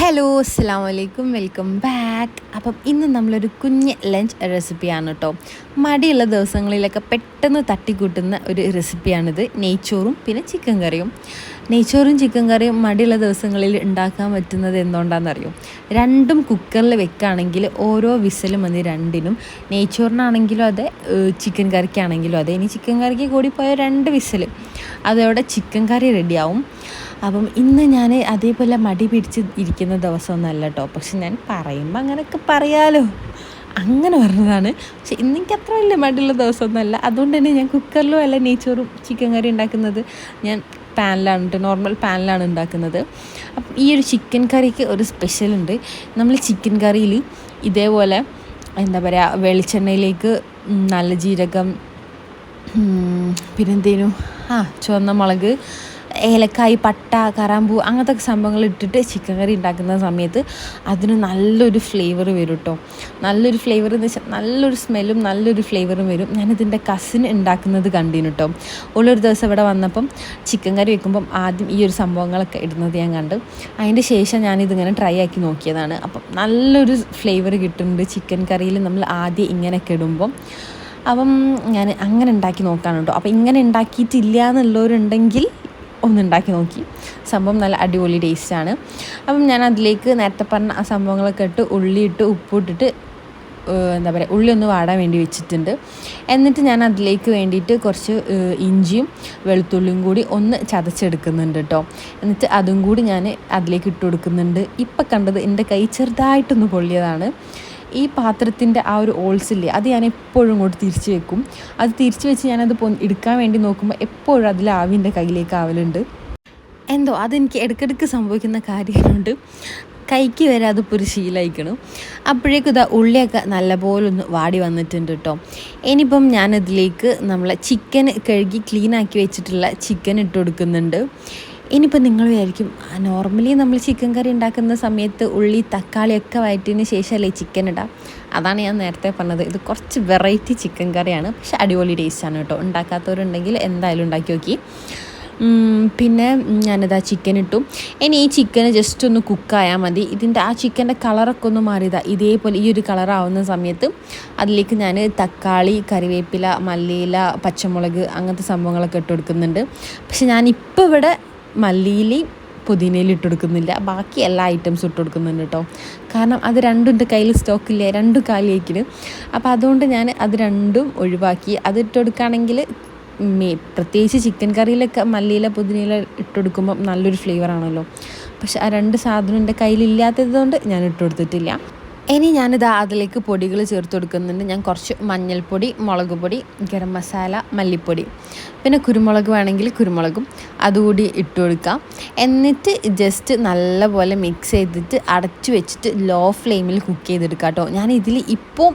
Hello അസ്സാം വലൈക്കും welcome back അപ്പം ഇന്ന് നമ്മളൊരു കുഞ്ഞ് ലഞ്ച് റെസിപ്പിയാണ് കേട്ടോ മടിയുള്ള ദിവസങ്ങളിലൊക്കെ പെട്ടെന്ന് തട്ടിക്കൂട്ടുന്ന ഒരു റെസിപ്പിയാണിത് നെയ്ച്ചോറും പിന്നെ ചിക്കൻ കറിയും. നെയ്ച്ചോറും ചിക്കൻ കറിയും മടിയുള്ള ദിവസങ്ങളിൽ ഉണ്ടാക്കാൻ പറ്റുന്നത് എന്തുകൊണ്ടാണെന്നറിയോ? രണ്ടും കുക്കറിൽ വെക്കുകയാണെങ്കിൽ ഓരോ വിസലും വന്ന് രണ്ടിനും. നെയ്ച്ചോറിനാണെങ്കിലും അതെ ചിക്കൻ കറിക്കാണെങ്കിലും അതെ. ഇനി ചിക്കൻ കറിക്ക് കൂടി പോയ രണ്ട് വിസൽ അതോടെ ചിക്കൻ കറി റെഡിയാവും. അപ്പം ഇന്ന് ഞാൻ അതേപോലെ മടി പിടിച്ച് ഇരിക്കുന്ന ദിവസമൊന്നുമല്ല കേട്ടോ. പക്ഷെ ഞാൻ പറയുമ്പോൾ അങ്ങനെയൊക്കെ പറയാലോ. അങ്ങനെ പറഞ്ഞതാണ്. പക്ഷെ ഇന്ന് എനിക്ക് അത്ര വലിയ മടിയുള്ള ദിവസമൊന്നുമല്ല. അതുകൊണ്ട് തന്നെ ഞാൻ കുക്കറിലും അല്ല നെയ്ച്ചോറും ചിക്കൻ കറി ഉണ്ടാക്കുന്നത്. ഞാൻ പാനിലാണ് നോർമൽ പാനിലാണ് ഉണ്ടാക്കുന്നത്. അപ്പം ഈ ഒരു ചിക്കൻ കറിക്ക് ഒരു സ്പെഷ്യൽ ഉണ്ട്. നമ്മൾ ചിക്കൻ കറിയിൽ ഇതേപോലെ എന്താ പറയുക വെളിച്ചെണ്ണയിലേക്ക് നല്ല ജീരകം പിന്നെന്തേനു? ആ ചുവന്ന മുളക് ഏലക്കായ് പട്ട കറാമ്പൂ അങ്ങനത്തെ സംഭവങ്ങൾ ഇട്ടിട്ട് ചിക്കൻ കറി ഉണ്ടാക്കുന്ന സമയത്ത് അതിന് നല്ലൊരു ഫ്ലേവർ വരും കേട്ടോ നല്ലൊരു ഫ്ലേവർ എന്ന് വെച്ചാൽ നല്ലൊരു സ്മെല്ലും നല്ലൊരു ഫ്ലേവറും വരും. ഞാനിതിന്റെ കസിൻ ഉണ്ടാക്കുന്നത് കണ്ടിന് കേട്ടോ ഉള്ളൊരു ദിവസം ഇവിടെ വന്നപ്പം ചിക്കൻ കറി വെക്കുമ്പം ആദ്യം ഈ ഒരു സംഭവങ്ങളൊക്കെ ഇടുന്നത് ഞാൻ കണ്ടു. അതിന്റെ ശേഷം ഞാനിതിങ്ങനെ ട്രൈ ആക്കി നോക്കിയതാണ്. അപ്പം നല്ലൊരു ഫ്ലേവർ കിട്ടുന്നുണ്ട് ചിക്കൻ കറിയിൽ നമ്മൾ ആദ്യം ഇങ്ങനെയൊക്കെ ഇടുമ്പം. അപ്പം ഞാൻ അങ്ങനെ ഉണ്ടാക്കി നോക്കാനുണ്ടോ അപ്പം ഇങ്ങനെ ഉണ്ടാക്കിയിട്ടില്ല എന്നുള്ളവരുണ്ടെങ്കിൽ ഒന്ന് ഉണ്ടാക്കി നോക്കി. സംഭവം നല്ല അടിപൊളി ടേസ്റ്റാണ് അപ്പം ഞാൻ അതിലേക്ക് നേരത്തെ പറഞ്ഞ ആ സംഭവങ്ങളൊക്കെ ഇട്ട് ഉള്ളി ഇട്ട് ഉപ്പിട്ടിട്ട് എന്താ പറയുക ഉള്ളി ഒന്ന് വാടാൻ വേണ്ടി വെച്ചിട്ടുണ്ട്. എന്നിട്ട് ഞാൻ അതിലേക്ക് വേണ്ടിയിട്ട് കുറച്ച് ഇഞ്ചിയും വെളുത്തുള്ളിയും കൂടി ഒന്ന് ചതച്ചെടുക്കുന്നുണ്ട് കേട്ടോ എന്നിട്ട് അതും കൂടി ഞാൻ അതിലേക്ക് ഇട്ട് കൊടുക്കുന്നുണ്ട്. ഇപ്പം കണ്ടത് എന്റെ കൈ ചെറുതായിട്ടൊന്ന് പൊള്ളിയതാണ്. ഈ പാത്രത്തിന്റെ ആ ഒരു ഓൾസില്ലേ അത് ഞാൻ എപ്പോഴും ഇങ്ങോട്ട് തിരിച്ച് വെക്കും. അത് തിരിച്ച് വെച്ച് ഞാനത് പൊ എടുക്കാൻ വേണ്ടി നോക്കുമ്പോൾ എപ്പോഴും അതിൽ ആവിന്റെ കയ്യിലേക്ക് ആവലുണ്ട്. എന്തോ അതെനിക്ക് ഇടയ്ക്കിടയ്ക്ക് സംഭവിക്കുന്ന കാര്യങ്ങളുണ്ട്. കൈക്ക് വരെ അതിപ്പോൾ ഒരു ശീലയിക്കണം അപ്പോഴേക്കും ഇതാ ഉള്ളിയൊക്കെ നല്ലപോലെ ഒന്ന് വാടി വന്നിട്ടുണ്ട് കേട്ടോ. ഇനിയിപ്പം ഞാനിതിലേക്ക് നമ്മളെ ചിക്കൻ കഴുകി ക്ലീനാക്കി വെച്ചിട്ടുള്ള ചിക്കൻ ഇട്ട് കൊടുക്കുന്നുണ്ട്. ഇനിയിപ്പോൾ നിങ്ങൾ വിചാരിക്കും നോർമലി നമ്മൾ ചിക്കൻ കറി ഉണ്ടാക്കുന്ന സമയത്ത് ഉള്ളി തക്കാളിയൊക്കെ വയറ്റിന് ശേഷമല്ലേ ചിക്കൻ ഇടാം? അതാണ് ഞാൻ നേരത്തെ പറഞ്ഞത്. ഇത് കുറച്ച് വെറൈറ്റി ചിക്കൻ കറിയാണ് പക്ഷെ അടിപൊളി ടേസ്റ്റാണ് കേട്ടോ. ഉണ്ടാക്കാത്തവരുണ്ടെങ്കിൽ എന്തായാലും ഉണ്ടാക്കി നോക്കി. പിന്നെ ഞാനിതാ ചിക്കൻ ഇട്ടു. ഇനി ഈ ചിക്കന് ജസ്റ്റ് ഒന്ന് കുക്കായാൽ മതി. ഇതിന്റെ ആ ചിക്കന്റെ കളറൊക്കെ ഒന്ന് മാറിയതാ. ഇതേപോലെ ഈ ഒരു കളറാവുന്ന സമയത്ത് അതിലേക്ക് ഞാൻ തക്കാളി കറിവേപ്പില മല്ലിയില പച്ചമുളക് അങ്ങനത്തെ സംഭവങ്ങളൊക്കെ ഇട്ട് കൊടുക്കുന്നുണ്ട്. പക്ഷെ ഞാനിപ്പോൾ ഇവിടെ മല്ലിയിലയും പുതിനയിൽ ഇട്ട് കൊടുക്കുന്നില്ല ബാക്കി എല്ലാ ഐറ്റംസും ഇട്ട് കൊടുക്കുന്നുണ്ട് കേട്ടോ കാരണം അത് രണ്ടും എന്റെ കയ്യിൽ സ്റ്റോക്കില്ല രണ്ടും കാലിയേക്കിന് അപ്പോൾ അതുകൊണ്ട് ഞാൻ അത് രണ്ടും ഒഴിവാക്കി. അത് ഇട്ട് കൊടുക്കുകയാണെങ്കിൽ മേ പ്രത്യേകിച്ച് ചിക്കൻ കറിയിലൊക്കെ മല്ലിയില പുതിനയില ഇട്ട് കൊടുക്കുമ്പോൾ നല്ലൊരു ഫ്ലേവറാണല്ലോ പക്ഷെ ആ രണ്ട് സാധനം എന്റെ കയ്യിലില്ലാത്തത് കൊണ്ട് ഞാൻ ഇട്ട് കൊടുത്തിട്ടില്ല ഇനി ഞാനിത് അതിലേക്ക് പൊടികൾ ചേർത്ത് കൊടുക്കുന്നുണ്ട്. ഞാൻ കുറച്ച് മഞ്ഞൾപ്പൊടി മുളക് പൊടി ഗരം മസാല മല്ലിപ്പൊടി. പിന്നെ കുരുമുളക് വേണമെങ്കിൽ കുരുമുളകും അതുകൂടി ഇട്ട് കൊടുക്കാം. എന്നിട്ട് ജസ്റ്റ് നല്ലപോലെ മിക്സ് ചെയ്തിട്ട് അടച്ചു വെച്ചിട്ട് ലോ ഫ്ലെയിമിൽ കുക്ക് ചെയ്തെടുക്കാം കേട്ടോ. ഞാൻ ഇതിൽ ഇപ്പോൾ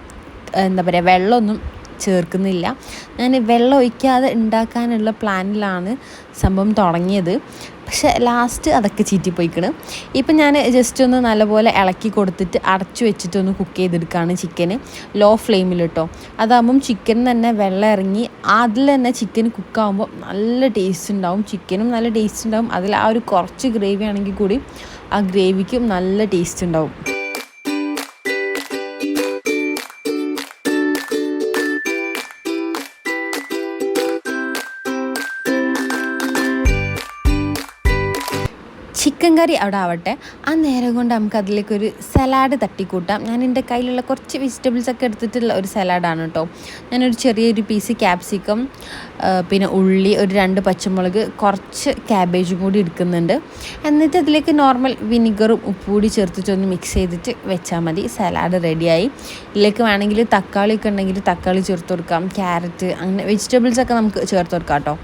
എന്താ പറയുക വെള്ളമൊന്നും ചേർക്കുന്നില്ല. ഞാൻ വെള്ളം ഒഴിക്കാതെ ഉണ്ടാക്കാനുള്ള പ്ലാനിലാണ് സംഭവം തുടങ്ങിയത്. പക്ഷെ ലാസ്റ്റ് അതൊക്കെ ചീറ്റിപ്പോയിക്കണ്. ഇപ്പം ഞാൻ ജസ്റ്റ് ഒന്ന് നല്ലപോലെ ഇളക്കി കൊടുത്തിട്ട് അടച്ചു വെച്ചിട്ട് ഒന്ന് കുക്ക് ചെയ്തെടുക്കുകയാണ് ചിക്കന് ലോ ഫ്ലെയിമിൽ കേട്ടോ അതാകുമ്പം ചിക്കൻ തന്നെ വെള്ളം ഇറങ്ങി അതിൽ തന്നെ ചിക്കൻ കുക്കാകുമ്പോൾ നല്ല ടേസ്റ്റ് ഉണ്ടാവും. ചിക്കനും നല്ല ടേസ്റ്റ് ഉണ്ടാവും. അതിൽ ആ ഒരു കുറച്ച് ഗ്രേവി ആണെങ്കിൽ കൂടി ആ ഗ്രേവിക്കും നല്ല ടേസ്റ്റ് ഉണ്ടാവും. ചിക്കൻ കറി അവിടെ ആവട്ടെ. ആ നേരം കൊണ്ട് നമുക്ക് അതിലേക്ക് അതിലേക്കൊരു സലാഡ് തട്ടിക്കൂട്ടാം. ഞാൻ എന്റെ കയ്യിലുള്ള കുറച്ച് വെജിറ്റബിൾസ് ഒക്കെ എടുത്തിട്ടുള്ള ഒരു സലാഡാണ് കേട്ടോ ഞാനൊരു ചെറിയൊരു പീസ് ക്യാപ്സിക്കം പിന്നെ ഉള്ളി ഒരു രണ്ട് പച്ചമുളക് കുറച്ച് ക്യാബേജും കൂടി എടുക്കുന്നുണ്ട്. എന്നിട്ട് അതിലേക്ക് നോർമൽ വിനിഗറും ഉപ്പ് കൂടി ചേർത്തിട്ടൊന്ന് മിക്സ് ചെയ്തിട്ട് വെച്ചാൽ മതി. സലാഡ് റെഡിയായി ഇതിലേക്ക് വേണമെങ്കിൽ തക്കാളി ഒക്കെ ഉണ്ടെങ്കിൽ തക്കാളി ചേർത്ത് കൊടുക്കാം. ക്യാരറ്റ് അങ്ങനെ വെജിറ്റബിൾസ് ഒക്കെ നമുക്ക് ചേർത്ത് കൊടുക്കാം കേട്ടോ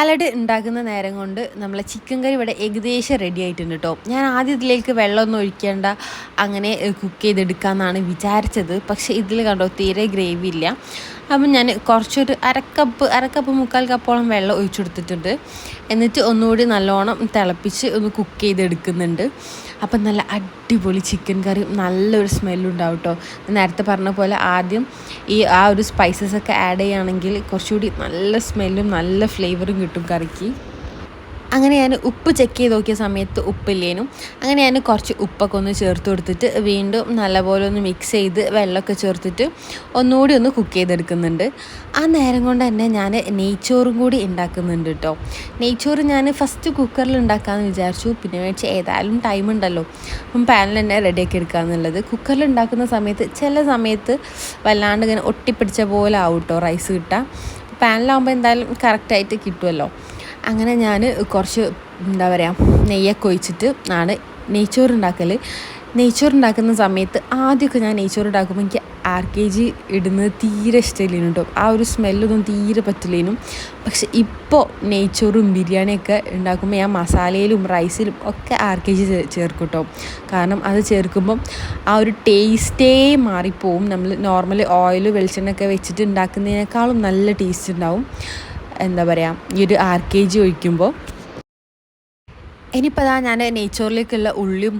സാലഡ് ഉണ്ടാക്കുന്ന നേരം കൊണ്ട് നമ്മളെ ചിക്കൻ കറി ഇവിടെ ഏകദേശം റെഡി ആയിട്ടുണ്ട് കേട്ടോ ഞാൻ ആദ്യം ഇതിലേക്ക് വെള്ളമൊന്നും ഒഴിക്കേണ്ട അങ്ങനെ കുക്ക് ചെയ്തെടുക്കാമെന്നാണ് വിചാരിച്ചത്. പക്ഷേ ഇതിൽ കണ്ടോ തീരെ ഗ്രേവി ഇല്ല. അപ്പം ഞാൻ കുറച്ചൊരു അരക്കപ്പ് അരക്കപ്പ് മുക്കാൽ കപ്പോളം വെള്ളം ഒഴിച്ചു കൊടുത്തിട്ടുണ്ട്. എന്നിട്ട് ഒന്നുകൂടി നല്ലോണം തിളപ്പിച്ച് ഒന്ന് കുക്ക് ചെയ്തെടുക്കുന്നുണ്ട്. അപ്പം നല്ല അടിപൊളി ചിക്കൻ കറി നല്ലൊരു സ്മെല്ലുണ്ടാവും കേട്ടോ നേരത്തെ പറഞ്ഞ പോലെ ആദ്യം ഈ ആ ഒരു സ്പൈസസ് ഒക്കെ ആഡ് ചെയ്യുകയാണെങ്കിൽ കുറച്ചുകൂടി നല്ല സ്മെല്ലും നല്ല ഫ്ലേവറും കിട്ടും കറിക്ക്. അങ്ങനെ ഞാൻ ഉപ്പ് ചെക്ക് ചെയ്ത് നോക്കിയ സമയത്ത് ഉപ്പില്ലേനും. അങ്ങനെ ഞാൻ കുറച്ച് ഉപ്പൊക്കെ ഒന്ന് ചേർത്ത് കൊടുത്തിട്ട് വീണ്ടും നല്ലപോലെ ഒന്ന് മിക്സ് ചെയ്ത് വെള്ളമൊക്കെ ചേർത്തിട്ട് ഒന്നുകൂടി ഒന്ന് കുക്ക് ചെയ്തെടുക്കുന്നുണ്ട്. ആ നേരം കൊണ്ട് തന്നെ ഞാൻ നെയ്ച്ചോറും കൂടി ഉണ്ടാക്കുന്നുണ്ട് കേട്ടോ. നെയ്ച്ചോറ് ഞാൻ ഫസ്റ്റ് കുക്കറിൽ ഉണ്ടാക്കാമെന്ന് വിചാരിച്ചു. പിന്നെ മേടിച്ച് ഏതായാലും ടൈം ഉണ്ടല്ലോ. അപ്പം പാനിൽ തന്നെ റെഡിയാക്കി എടുക്കാമെന്നുള്ളത് കുക്കറിൽ ഉണ്ടാക്കുന്ന സമയത്ത് ചില സമയത്ത് വല്ലാണ്ട് ഇങ്ങനെ ഒട്ടിപ്പിടിച്ച പോലെ ആവും കേട്ടോ റൈസ് കിട്ടുക പാനിലാവുമ്പോൾ എന്തായാലും കറക്റ്റായിട്ട് കിട്ടുമല്ലോ അങ്ങനെ ഞാൻ കുറച്ച് എന്താ പറയുക നെയ്യൊക്കെ ഒഴിച്ചിട്ട് ആണ് നെയ്ച്ചോറുണ്ടാക്കൽ നെയ്ച്ചോറുണ്ടാക്കുന്ന സമയത്ത് ആദ്യമൊക്കെ ഞാൻ നെയ്ച്ചോറ് ഉണ്ടാക്കുമ്പോൾ എനിക്ക് ആർ കെ ജി ഇടുന്നത് തീരെ ഇഷ്ടമില്ലേനു കേട്ടോ ആ ഒരു സ്മെല്ലൊന്നും തീരെ പറ്റില്ലേനും. പക്ഷെ ഇപ്പോൾ നെയ്ച്ചോറും ബിരിയാണിയൊക്കെ ഉണ്ടാക്കുമ്പോൾ ഞാൻ മസാലയിലും റൈസിലും ഒക്കെ ആർ കെ ജി ചേർക്കും കേട്ടോ കാരണം അത് ചേർക്കുമ്പം ആ ഒരു ടേസ്റ്റേ മാറിപ്പോവും. നമ്മൾ നോർമൽ ഓയിൽ വെളിച്ചെണ്ണയൊക്കെ വെച്ചിട്ട് ഉണ്ടാക്കുന്നതിനേക്കാളും നല്ല ടേസ്റ്റ് ഉണ്ടാവും. എന്താ പറയുക ഈ ഒരു ആർ കെ ജി ഒഴിക്കുമ്പോൾ ഇനിയിപ്പോൾ അതാ ഞാൻ നെയ്ച്ചോറിലേക്കുള്ള ഉള്ളിയും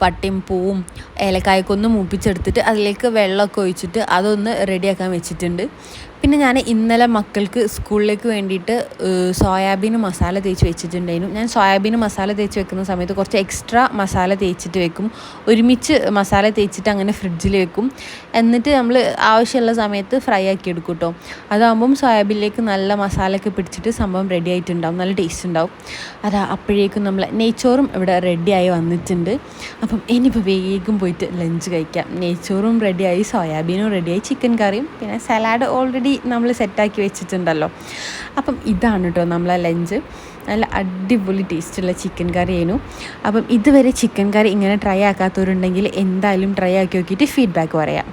പട്ടിയും പൂവും ഏലക്കായക്കൊന്നും മൂപ്പിച്ചെടുത്തിട്ട് അതിലേക്ക് വെള്ളമൊക്കെ ഒഴിച്ചിട്ട് അതൊന്ന് റെഡിയാക്കാൻ വെച്ചിട്ടുണ്ട്. പിന്നെ ഞാൻ ഇന്നലെ മക്കൾക്ക് സ്കൂളിലേക്ക് വേണ്ടിയിട്ട് സോയാബീൻ മസാല തേച്ച് വെച്ചിട്ടുണ്ടായിരുന്നു. ഞാൻ സോയാബീൻ മസാല തേച്ച് വെക്കുന്ന സമയത്ത് കുറച്ച് എക്സ്ട്രാ മസാല തേച്ചിട്ട് വെക്കും. ഒരുമിച്ച് മസാല തേച്ചിട്ട് അങ്ങനെ ഫ്രിഡ്ജിൽ വെക്കും. എന്നിട്ട് നമ്മൾ ആവശ്യമുള്ള സമയത്ത് ഫ്രൈ ആക്കി എടുക്കും കേട്ടോ അതാകുമ്പം സോയാബീനിലേക്ക് നല്ല മസാലയൊക്കെ പിടിച്ചിട്ട് സംഭവം റെഡി ആയിട്ടുണ്ടാവും. നല്ല ടേസ്റ്റ് ഉണ്ടാവും. അതാ അപ്പോഴേക്കും നമ്മൾ നെയ്ച്ചോറും ഇവിടെ റെഡിയായി വന്നിട്ടുണ്ട്. അപ്പം ഇനിയിപ്പോൾ വേഗം പോയിട്ട് ലഞ്ച് കഴിക്കാം. നെയ്ച്ചോറും റെഡിയായി സോയാബീനും റെഡിയായി ചിക്കൻ കറിയും പിന്നെ സലാഡ് ഓൾറെഡി നമ്മൾ സെറ്റാക്കി വെച്ചിട്ടുണ്ടല്ലോ. അപ്പം ഇതാണ് കേട്ടോ നമ്മളെ ലഞ്ച് നല്ല അടിപൊളി ടേസ്റ്റുള്ള ചിക്കൻ കറി ആയിരുന്നു അപ്പം ഇതുവരെ ചിക്കൻ കറി ഇങ്ങനെ ട്രൈ ആക്കാത്തവരുണ്ടെങ്കിൽ എന്തായാലും ട്രൈ ആക്കി നോക്കിയിട്ട് ഫീഡ്ബാക്ക് പറയാം.